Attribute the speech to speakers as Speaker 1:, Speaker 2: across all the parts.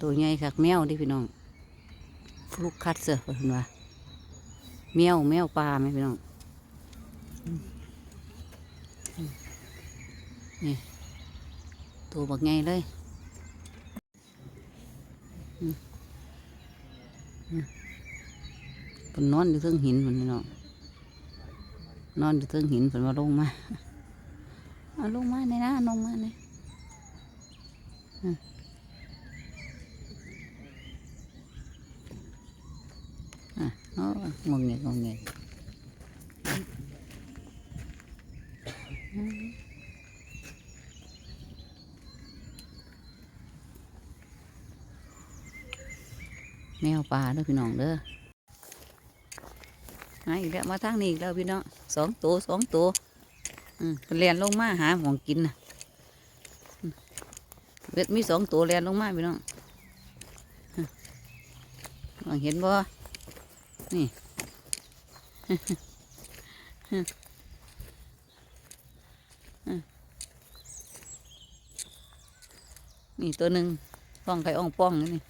Speaker 1: ตัวใหญ่คักแมวดิพี่น้องลูกคัดเสือเพิ่นว่าแมวแมวปลาไหมพี่น้องนี่ตัวบักไงเลยมอืมเพิ่นนอนอยู่เทิงหินเหมือนพี่น้องนอนอยู่เทิงหินเพิ่นว่าลงมา เอาลงมาในนะลงมาในอืมอะเอางงเงยงงเงยแมวป่าเด้อพี่น้องเด้อมาอีกแล้วมาทางนี้อีกแล้วพี่น้องสองตัวสองตัว อืมเพิ่นเรียนลงมาหาของกินนะอืมเวทมีสองตัวเรียนลงมาพี่น้องมองเห็นบ่ นี่นี่ตัวหนึ่งป้องไข่อ่องป้องนี่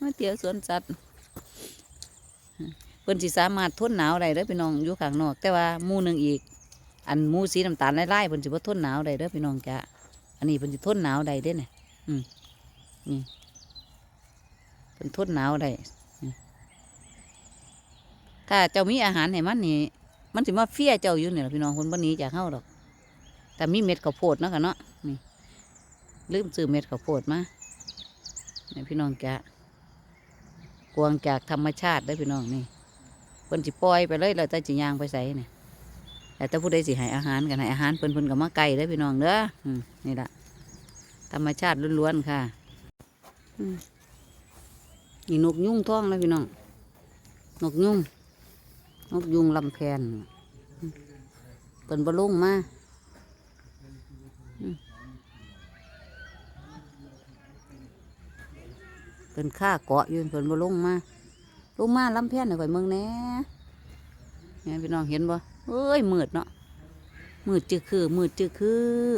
Speaker 1: มาเที่ยวสวนสัตว์ เพิ่นสิสามารถทนหนาวได้เด้อพี่น้องอยู่ข้างนอก แต่ว่าหมู่หนึ่งอีก อันหมูสีน้ำตาลไล่ๆเพิ่นสิบ่ทนหนาวได้เด้อพี่น้องจ้ะอันนี้เพิ่นสิทนหนาวได้เด้เนี่ยอืมนี่เพิ่นทนหนาวได้ถ้าเจ้ามีอาหารให้มันนี่มันสิมาเฟี้ยเจ้าอยู่เนี่ล่ะพี่น้องเพิ่นบ่หนีจากเฮาดอก แต่มีเม็ดข้าวโพดเนาะค่ะเนาะนี่ลืมซื้อเม็ดข้าวโพดมานี่พี่น้องจ้ะกวางจากธรรมชาติเด้อพี่น้องนี่ เพิ่นสิปล่อยไปเลยแล้วแต่สิย่างไปใส่เนี่ยแต่ถ้าผู้ใดสิให้อาหารกันให้อาหารเพิ่นเพิ่นก็มาไก่เด้อพี่น้องเด้อนี่ละธรรมชาติล้วนๆค่ะนี่นกยุ่งท้องนะพี่น้องนกยุ่งนกยุงลำแพนเพิ่นบลุ่งมาเพิ่นฆ่าเกาะยู่เพิ่นบลุ่งมา ลงมาลำแพนหน่อยก่อยเมืองแน่เนี่ยพี่น้องเห็นบ่เอ้ยมืดเนาะมืดจือคือมืดจือคือ